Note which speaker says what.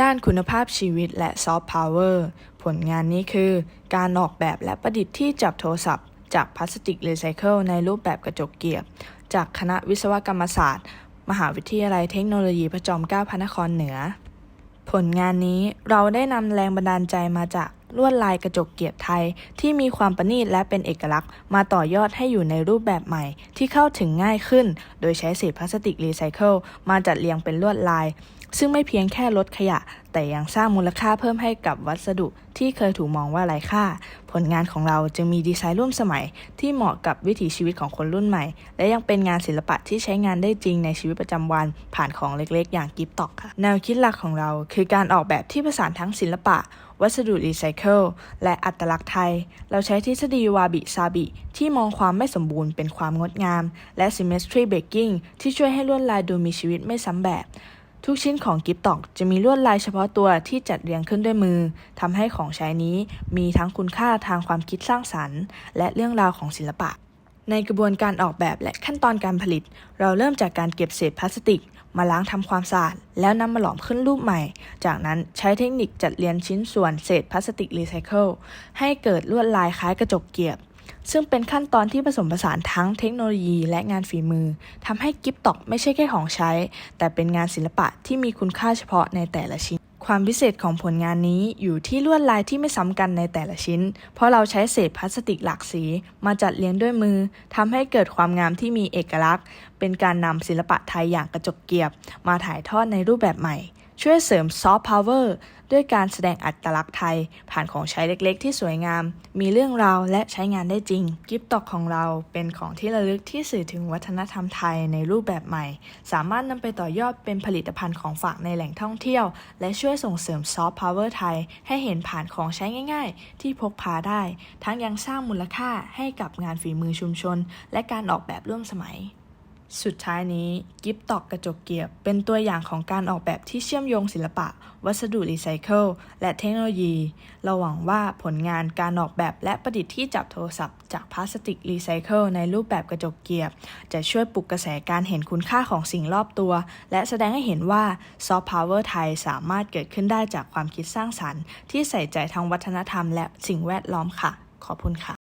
Speaker 1: ด้านคุณภาพชีวิตและซอฟต์พาวเวอร์ผลงานนี้คือ การออกแบบและประดิษฐ์ที่จับโทรศัพท์ จากพลาสติกรีไซเคิลในรูปแบบกระจกเกียบ จากคณะวิศวกรรมศาสตร์ มหาวิทยาลัยเทคโนโลยีพระจอมเกล้าพระนครเหนือ ผลงานนี้เราได้นำแรงบันดาลใจมาจากลวดลายกระจกเกียบไทย ที่มีความประณีตและเป็นเอกลักษณ์ มาต่อยอดให้อยู่ในรูปแบบใหม่ ที่เข้าถึงง่ายขึ้น โดยใช้เศษพลาสติกรีไซเคิลมาจัดเรียงเป็นลวดลาย ซึ่งไม่เพียงแค่ลดขยะ แต่ยังสร้างมูลค่าเพิ่มให้กับวัสดุที่เคยถูกมองว่าไร้ค่า ผลงานของเราจึงมีดีไซน์ร่วมสมัย ที่เหมาะกับวิถีชีวิตของคนรุ่นใหม่ และยังเป็นงานศิลปะที่ใช้งานได้จริงในชีวิตประจำวัน ผ่านของเล็กๆ อย่างกิฟต์ต็อกค่ะ แนวคิดหลักของเราคือการออกแบบที่ผสานทั้งศิลปะ วัสดุรีไซเคิลและอัตลักษณ์ไทย เราใช้ทฤษฎีวาบิซาบิ ที่มองความไม่สมบูรณ์เป็นความงดงาม และ symmetry baking ที่ช่วยให้ลวดลายดูมีชีวิตไม่ซ้ำแบบ ทุกชิ้นของกิฟต์ตอกจะมีลวดลายเฉพาะตัวที่จัดเรียงขึ้นด้วยมือทำให้ของใช้นี้มีทั้งคุณค่าทางความคิดสร้างสรรค์ และเรื่องราวของศิลปะ ในกระบวนการออกแบบและขั้นตอนการผลิต เราเริ่มจากการเก็บเศษพลาสติก มาล้างทำความสะอาดแล้วนำมาหลอมขึ้นรูปใหม่ จากนั้นใช้เทคนิคจัดเรียงชิ้นส่วนเศษพลาสติกรีไซเคิลให้เกิดลวดลายคล้ายกระจกเกียบ ซึ่งเป็นขั้นตอนที่ผสมผสานทั้งเทคโนโลยีและงานฝีมือทำให้กิฟต์ตอกไม่ใช่แค่ของใช้ แต่เป็นงานศิลปะที่มีคุณค่าเฉพาะในแต่ละชิ้น ความพิเศษของผลงานนี้อยู่ที่ลวดลายที่ไม่ซ้ำกันในแต่ละชิ้น เพราะเราใช้เศษพลาสติกหลากสี มาจัดเรียงด้วยมือทำให้เกิดความงามที่มีเอกลักษณ์ เป็นการนำศิลปะไทยอย่างกระจกเกียบ มาถ่ายทอดในรูปแบบใหม่ ช่วยเสริมซอฟต์พาวเวอร์ด้วยการแสดงอัตลักษณ์ไทย ผ่านของใช้เล็กๆ ที่สวยงาม มีเรื่องราวและใช้งานได้จริง กิฟต์ตอกของเราเป็นของที่ระลึกที่สื่อถึงวัฒนธรรมไทยในรูปแบบใหม่ สามารถนำไปต่อยอดเป็นผลิตภัณฑ์ของฝากในแหล่งท่องเที่ยว และช่วยส่งเสริมซอฟต์พาวเวอร์ไทย ให้เห็นผ่านของใช้ง่าย ๆ ที่พกพาได้ ทั้งยังสร้างมูลค่าให้กับงานฝีมือชุมชน และการออกแบบร่วมสมัย สุดท้ายนี้กิฟต์ตอกกระจกเกียบ เป็นตัวอย่างของการออกแบบที่เชื่อมโยงศิลปะ วัสดุรีไซเคิลและเทคโนโลยี เราหวังว่าผลงานการออกแบบและประดิษฐ์ที่จับโทรศัพท์จากพลาสติกรีไซเคิลในรูปแบบกระจกเกียบ จะช่วยปลุกกระแสการเห็นคุณค่าของสิ่งรอบตัว และแสดงให้เห็นว่าซอฟต์พาวเวอร์ไทยสามารถเกิดขึ้นได้จากความคิดสร้างสรรค์ ที่ใส่ใจทั้งวัฒนธรรม และสิ่งแวดล้อมค่ะ ขอบคุณค่ะ